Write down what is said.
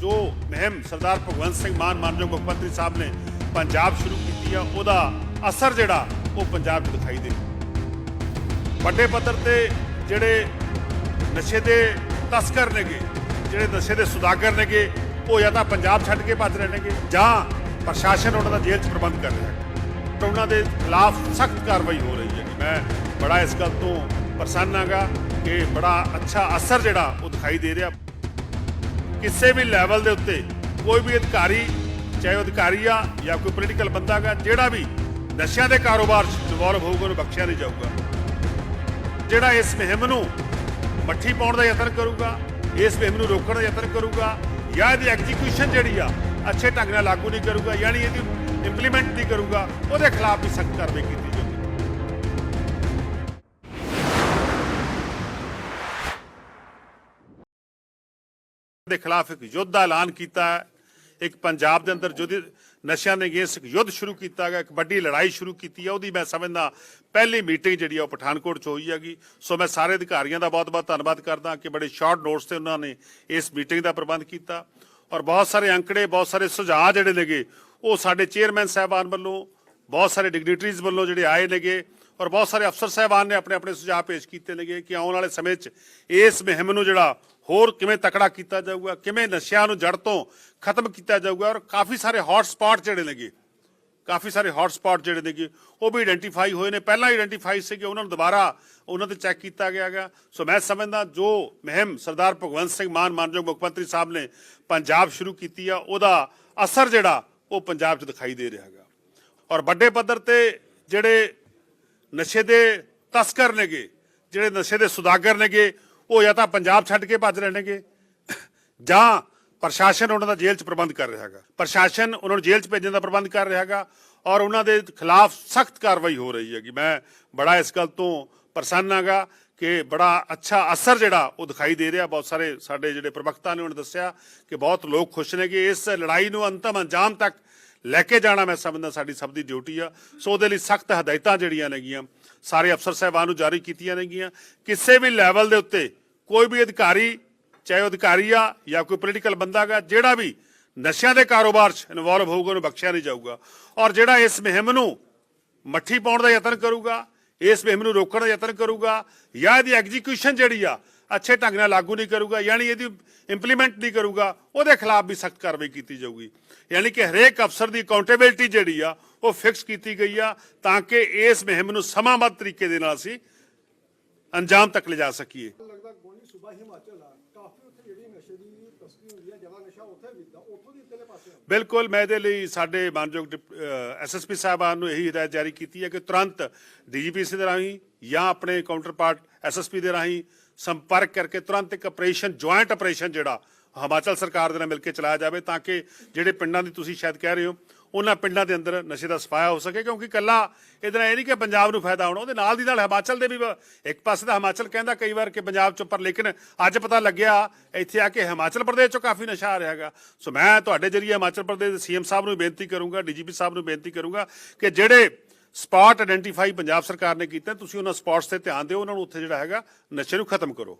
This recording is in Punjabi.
ਜੋ ਮਹਿਮ ਸਰਦਾਰ ਭਗਵੰਤ ਸਿੰਘ ਮਾਨ ਮਾਨਯੋਗ ਮੁੱਖ ਮੰਤਰੀ ਸਾਹਿਬ ਨੇ ਪੰਜਾਬ ਸ਼ੁਰੂ ਕੀਤੀ ਆ, ਉਹਦਾ ਅਸਰ ਜਿਹੜਾ ਉਹ ਪੰਜਾਬ 'ਚ ਦਿਖਾਈ ਦੇ ਵੱਡੇ ਪੱਧਰ ਤੇ ਜਿਹੜੇ ਨਸ਼ੇ ਦੇ ਤਸਕਰ ਨੇਗੇ, ਜਿਹੜੇ ਨਸ਼ੇ ਦੇ ਸੁਦਾਗਰ ਨੇਗੇ, ਉਹ ਜਾਂ ਤਾਂ ਪੰਜਾਬ ਛੱਡ ਕੇ ਭੱਜ ਰਹੇ ਨੇਗੇ ਜਾਂ ਪ੍ਰਸ਼ਾਸਨ ਉਹਨਾਂ ਦਾ ਜੇਲ੍ਹ 'ਚ ਪ੍ਰਬੰਧ ਕਰ ਰਿਹਾ ਹੈ। ਤਾਂ ਉਹਨਾਂ ਦੇ ਖਿਲਾਫ ਸਖਤ ਕਾਰਵਾਈ ਹੋ ਰਹੀ ਹੈ ਮੈਂ ਬੜਾ ਇਸ ਗੱਲ ਤੋਂ ਪ੍ਰਸੰਨ ਹਾਂਗਾ ਕਿ ਬੜਾ ਅੱਛਾ ਅਸਰ ਜਿਹੜਾ ਉਹ ਦਿਖਾਈ ਦੇ ਰਿਹਾ। ਕਿਸੇ ਵੀ ਲੈਵਲ ਦੇ ਉੱਤੇ ਕੋਈ ਵੀ ਅਧਿਕਾਰੀ, ਚਾਹੇ ਉਹ ਅਧਿਕਾਰੀ ਆ ਜਾਂ ਕੋਈ ਪੋਲੀਟੀਕਲ ਬੰਦਾ ਗਾ ਜਿਹੜਾ ਵੀ ਨਸ਼ਿਆਂ ਦੇ ਕਾਰੋਬਾਰ 'ਚ ਇਨਵੋਲਵ ਹੋਊਗਾ, ਉਹਨੂੰ ਬਖਸ਼ਿਆ ਨਹੀਂ ਜਾਊਗਾ। ਜਿਹੜਾ ਇਸ ਮੁਹਿੰਮ ਨੂੰ ਮੱਠੀ ਪਾਉਣ ਦਾ ਯਤਨ ਕਰੂਗਾ, ਇਸ ਮੁਹਿੰਮ ਨੂੰ ਰੋਕਣ ਦਾ ਯਤਨ ਕਰੂਗਾ, ਜਾਂ ਇਹਦੀ ਐਗਜ਼ੀਕਿਊਸ਼ਨ ਜਿਹੜੀ ਆ, ਅੱਛੇ ਢੰਗ ਨਾਲ ਲਾਗੂ ਨਹੀਂ ਕਰੂਗਾ, ਯਾਨੀ ਇਹਦੀ ਇੰਪਲੀਮੈਂਟ ਨਹੀਂ ਕਰੂਗਾ, ਉਹਦੇ ਖਿਲਾਫ ਵੀ ਸਖਤ ਕਾਰਵਾਈ ਕੀਤੀ ਦੇ ਖਿਲਾਫ ਇੱਕ ਯੁੱਧ ਦਾ ਐਲਾਨ ਕੀਤਾ ਇੱਕ ਪੰਜਾਬ ਦੇ ਅੰਦਰ ਜੋ ਨਸ਼ਿਆਂ ਦੇ ਅਗੇਂਸਟ ਇੱਕ ਯੁੱਧ ਸ਼ੁਰੂ ਕੀਤਾ ਗਿਆ, ਇੱਕ ਵੱਡੀ ਲੜਾਈ ਸ਼ੁਰੂ ਕੀਤੀ ਹੈ। ਉਹਦੀ ਮੈਂ ਸਮਝਦਾ ਪਹਿਲੀ ਮੀਟਿੰਗ ਜਿਹੜੀ ਆ ਉਹ ਪਠਾਨਕੋਟ 'ਚ ਹੋਈ ਹੈਗੀ। ਸੋ ਮੈਂ ਸਾਰੇ ਅਧਿਕਾਰੀਆਂ ਦਾ ਬਹੁਤ-ਬਹੁਤ ਧੰਨਵਾਦ ਕਰਦਾ ਕਿ ਬੜੇ ਸ਼ਾਰਟ ਨੋਟਸ ਤੇ ਉਹਨਾਂ ਨੇ ਇਸ ਮੀਟਿੰਗ ਦਾ ਪ੍ਰਬੰਧ ਕੀਤਾ। ਔਰ ਬਹੁਤ ਸਾਰੇ ਅੰਕੜੇ, ਬਹੁਤ ਸਾਰੇ ਸੁਝਾਅ ਜਿਹੜੇ ਨੇਗੇ, ਉਹ ਸਾਡੇ ਚੇਅਰਮੈਨ ਸਾਹਿਬਾਨ ਵੱਲੋਂ, ਬਹੁਤ ਸਾਰੇ ਡਿਗਨਿਟਰੀਜ਼ ਵੱਲੋਂ ਜਿਹੜੇ ਆਏ ਨੇਗੇ। ਔਰ ਬਹੁਤ ਸਾਰੇ ਅਫਸਰ ਸਾਹਿਬਾਨ ਨੇ ਆਪਣੇ ਆਪਣੇ ਸੁਝਾਅ ਪੇਸ਼ ਕੀਤੇ ਨੇਗੇ ਕਿ ਆਉਣ ਵਾਲੇ ਸਮੇਂ 'ਚ ਇਸ ਮੁਹਿੰਮ ਨੂੰ ਜਿਹੜਾ ਹੋਰ ਕਿਵੇਂ ਤਕੜਾ ਕੀਤਾ ਜਾਊਗਾ, ਕਿਵੇਂ ਨਸ਼ਿਆਂ ਨੂੰ ਜੜ ਤੋਂ ਖਤਮ ਕੀਤਾ ਜਾਊਗਾ ਔਰ ਕਾਫੀ ਸਾਰੇ ਹੌਟ ਸਪੌਟ ਜਿਹੜੇ ਨੇਗੇ, ਕਾਫੀ ਸਾਰੇ ਹੌਟ ਸਪੌਟ ਜਿਹੜੇ ਨੇਗੇ, ਉਹ ਵੀ ਆਇਡੈਂਟੀਫਾਈ ਹੋਏ ਨੇ। ਪਹਿਲਾਂ ਆਇਡੈਂਟੀਫਾਈ ਸੀਗੇ, ਉਹਨਾਂ ਨੂੰ ਦੁਬਾਰਾ ਉਹਨਾਂ ਤੇ ਚੈੱਕ ਕੀਤਾ ਗਿਆ ਗਾ ਸੋ ਮੈਂ ਸਮਝਦਾ ਜੋ ਮੁਹਿੰਮ ਸਰਦਾਰ ਭਗਵੰਤ ਸਿੰਘ ਮਾਨ ਮਾਨਯੋਗ ਮੁੱਖ ਮੰਤਰੀ ਸਾਹਿਬ ਨੇ ਪੰਜਾਬ ਸ਼ੁਰੂ ਕੀਤੀ ਆ, ਉਹਦਾ ਅਸਰ ਜਿਹੜਾ ਉਹ ਪੰਜਾਬ 'ਚ ਦਿਖਾਈ ਦੇ ਰਿਹਾ ਹੈਗਾ। ਔਰ ਵੱਡੇ ਪੱਧਰ ਤੇ ਜਿਹੜੇ ਨਸ਼ੇ ਦੇ ਤਸਕਰ ਨੇਗੇ, ਜਿਹੜੇ ਨਸ਼ੇ ਦੇ ਸੁਦਾਗਰ ਨੇਗੇ, ਉਹ ਜਾਂ ਤਾਂ ਪੰਜਾਬ ਛੱਡ ਕੇ ਭੱਜ ਰਹੇ ਨੇਗੇ। ਜਾਂ ਪ੍ਰਸ਼ਾਸਨ ਉਹਨਾਂ ਦਾ ਜੇਲ੍ਹ 'ਚ ਪ੍ਰਬੰਧ ਕਰ ਰਿਹਾ ਹੈਗਾ। ਪ੍ਰਸ਼ਾਸਨ ਉਹਨਾਂ ਨੂੰ ਜੇਲ੍ਹ 'ਚ ਭੇਜਣ ਦਾ ਪ੍ਰਬੰਧ ਕਰ ਰਿਹਾ ਹੈਗਾ ਔਰ ਉਹਨਾਂ ਦੇ ਖਿਲਾਫ ਸਖਤ ਕਾਰਵਾਈ ਹੋ ਰਹੀ ਹੈਗੀ। ਮੈਂ ਬੜਾ ਇਸ ਗੱਲ ਤੋਂ ਪ੍ਰਸੰਨ ਹਾਂਗਾ ਕਿ ਬੜਾ ਅੱਛਾ ਅਸਰ ਜਿਹੜਾ ਉਹ ਦਿਖਾਈ ਦੇ ਰਿਹਾ। ਬਹੁਤ ਸਾਰੇ ਸਾਡੇ ਜਿਹੜੇ ਪ੍ਰਵਕਤਾ ਨੇ ਉਹਨਾਂ ਦੱਸਿਆ ਕਿ ਬਹੁਤ ਲੋਕ ਖੁਸ਼ ਨੇ ਕਿ ਇਸ ਲੜਾਈ ਨੂੰ ਅੰਤਮ ਅੰਜਾਮ ਤੱਕ ਲੈ ਕੇ ਜਾਣਾ ਮੈਂ ਸਮਝਦਾ ਸਾਡੀ ਸਭ ਦੀ ਡਿਊਟੀ ਆ। ਸੋ ਉਹਦੇ ਲਈ ਸਖਤ ਹਦਾਇਤਾਂ ਜਿਹੜੀਆਂ ਨੇਗੀਆਂ, ਸਾਰੇ ਅਫਸਰ ਸਾਹਿਬਾਨ ਨੂੰ ਜਾਰੀ ਕੀਤੀਆਂ ਨੇਗੀਆਂ। ਕਿਸੇ ਵੀ ਲੈਵਲ ਦੇ ਉੱਤੇ ਕੋਈ ਵੀ ਅਧਿਕਾਰੀ, ਚਾਹੇ ਉਹ ਅਧਿਕਾਰੀ ਆ ਜਾਂ ਕੋਈ ਪੋਲੀਟੀਕਲ ਬੰਦਾ ਗਾ ਜਿਹੜਾ ਵੀ ਨਸ਼ਿਆਂ ਦੇ ਕਾਰੋਬਾਰ 'ਚ ਇਨਵੋਲਵ ਹੋਊਗਾ, ਉਹਨੂੰ ਬਖਸ਼ਿਆ ਨਹੀਂ ਜਾਊਗਾ। ਔਰ ਜਿਹੜਾ ਇਸ ਮੁਹਿੰਮ ਨੂੰ ਮੱਠੀ ਪਾਉਣ ਦਾ ਯਤਨ ਕਰੂਗਾ, ਇਸ ਮੁਹਿੰਮ ਨੂੰ ਰੋਕਣ ਦਾ ਯਤਨ ਕਰੂਗਾ ਜਾਂ ਇਹਦੀ ਐਗਜ਼ੀਕਿਊਸ਼ਨ ਜਿਹੜੀ ਆ ਅੱਛੇ ਢੰਗ ਨਾਲ ਲਾਗੂ ਨਹੀਂ ਕਰੂਗਾ, ਯਾਨੀ ਇਹਦੀ ਇੰਪਲੀਮੈਂਟ ਨਹੀਂ ਕਰੂਗਾ, ਉਹਦੇ ਖਿਲਾਫ ਵੀ ਸਖਤ ਕਾਰਵਾਈ ਕੀਤੀ ਜਾਊਗੀ। ਯਾਨੀ ਕਿ ਹਰੇਕ ਅਫਸਰ ਦੀ ਅਕਾਊਂਟੇਬਿਲਟੀ ਜਿਹੜੀ ਆ, ਉਹ ਫਿਕਸ ਕੀਤੀ ਗਈ ਆ, ਤਾਂ ਕਿ ਇਸ ਮੁਹਿੰਮ ਨੂੰ ਸਮਾਂਬੱਧ ਤਰੀਕੇ ਦੇ ਨਾਲ ਅਸੀਂ ਅੰਜਾਮ ਤੱਕ ਲਿਜਾ ਸਕੀਏ। ਲੱਗਦਾ ਗੋਲੀ ਸੂਬਾ ਹਿਮਾਚਲ ਆ। ਨਸ਼ੇ ਦੀ ਤਸਕਰੀ ਹੁੰਦੀ ਆ ਜ਼ਿਆਦਾ ਨਸ਼ਾ ਉੱਥੇ ਵਿਕਦਾ ਉੱਥੋਂ ਦੀ ਇੱਧਰਲੇ ਪਾਸੇ ਆਉਂਦਾ ਬਿਲਕੁਲ, ਮੈਂ ਇਹਦੇ ਲਈ ਸਾਡੇ ਮਾਨਯੋਗ ਐਸਐਸਪੀ ਸਾਹਿਬਾਨ ਨੂੰ ਇਹੀ ਹਦਾਇਤ ਜਾਰੀ ਕੀਤੀ ਹੈ ਕਿ ਤੁਰੰਤ ਡੀਜੀਪੀਸੀ ਦੇ ਰਾਹੀਂ ਜਾਂ ਆਪਣੇ ਕਾਊਂਟਰਪਾਰਟ ਐਸਐਸਪੀ ਦੇ ਰਾਹੀਂ ਸੰਪਰਕ ਕਰਕੇ ਤੁਰੰਤ ਇੱਕ ਆਪਰੇਸ਼ਨ ਜੁਆਇੰਟ ਆਪਰੇਸ਼ਨ ਜਿਹੜਾ ਹਿਮਾਚਲ ਸਰਕਾਰ ਦੇ ਨਾਲ ਮਿਲ ਕੇ ਚਲਾਇਆ ਜਾਵੇ ਤਾਂ ਕਿ ਜਿਹੜੇ ਪਿੰਡਾਂ ਦੀ ਤੁਸੀਂ ਸ਼ਾਇਦ ਕਹਿ ਰਹੇ ਹੋ ਉਹਨਾਂ ਪਿੰਡਾਂ ਦੇ ਅੰਦਰ ਨਸ਼ੇ ਦਾ ਸਫਾਇਆ ਹੋ ਸਕੇ, ਕਿਉਂਕਿ ਕੱਲਾ ਇਹਦੇ ਨਾਲ ਇਹ ਨਹੀਂ ਕਿ ਪੰਜਾਬ ਨੂੰ ਫਾਇਦਾ ਹੋਣਾ, ਉਹਦੇ ਨਾਲ ਦੀ ਨਾਲ ਹਿਮਾਚਲ ਦੇ ਵੀ ਇੱਕ ਪਾਸੇ ਤਾਂ ਹਿਮਾਚਲ ਕਹਿੰਦਾ ਕਈ ਵਾਰ ਕਿ ਪੰਜਾਬ ਚ ਪਰ ਲੇਕਿਨ ਅੱਜ ਪਤਾ ਲੱਗਿਆ, ਇੱਥੇ ਆ ਕੇ ਹਿਮਾਚਲ ਪ੍ਰਦੇਸ਼ ਚੋਂ ਕਾਫੀ ਨਸ਼ਾ ਆ ਰਿਹਾ ਹੈਗਾ। ਸੋ ਮੈਂ ਤੁਹਾਡੇ ਜਰੀਏ ਹਿਮਾਚਲ ਪ੍ਰਦੇਸ਼ ਦੇ ਸੀਐਮ ਸਾਹਿਬ ਨੂੰ ਬੇਨਤੀ ਕਰੂੰਗਾ, ਡੀਜੀਪੀ ਸਾਹਿਬ ਨੂੰ ਬੇਨਤੀ ਕਰੂੰਗਾ ਕਿ ਜਿਹੜੇ ਸਪਾਟ ਆਇਡੈਂਟੀਫਾਈ ਪੰਜਾਬ ਸਰਕਾਰ ਨੇ ਕੀਤਾ, ਤੁਸੀਂ ਉਹਨਾਂ ਸਪਾਟਸ ਤੇ ਧਿਆਨ ਦਿਓ, ਉਹਨਾਂ ਨੂੰ ਉੱਥੇ ਜਿਹੜਾ ਹੈਗਾ ਨਸ਼ੇ ਨੂੰ ਖਤਮ ਕਰੋ।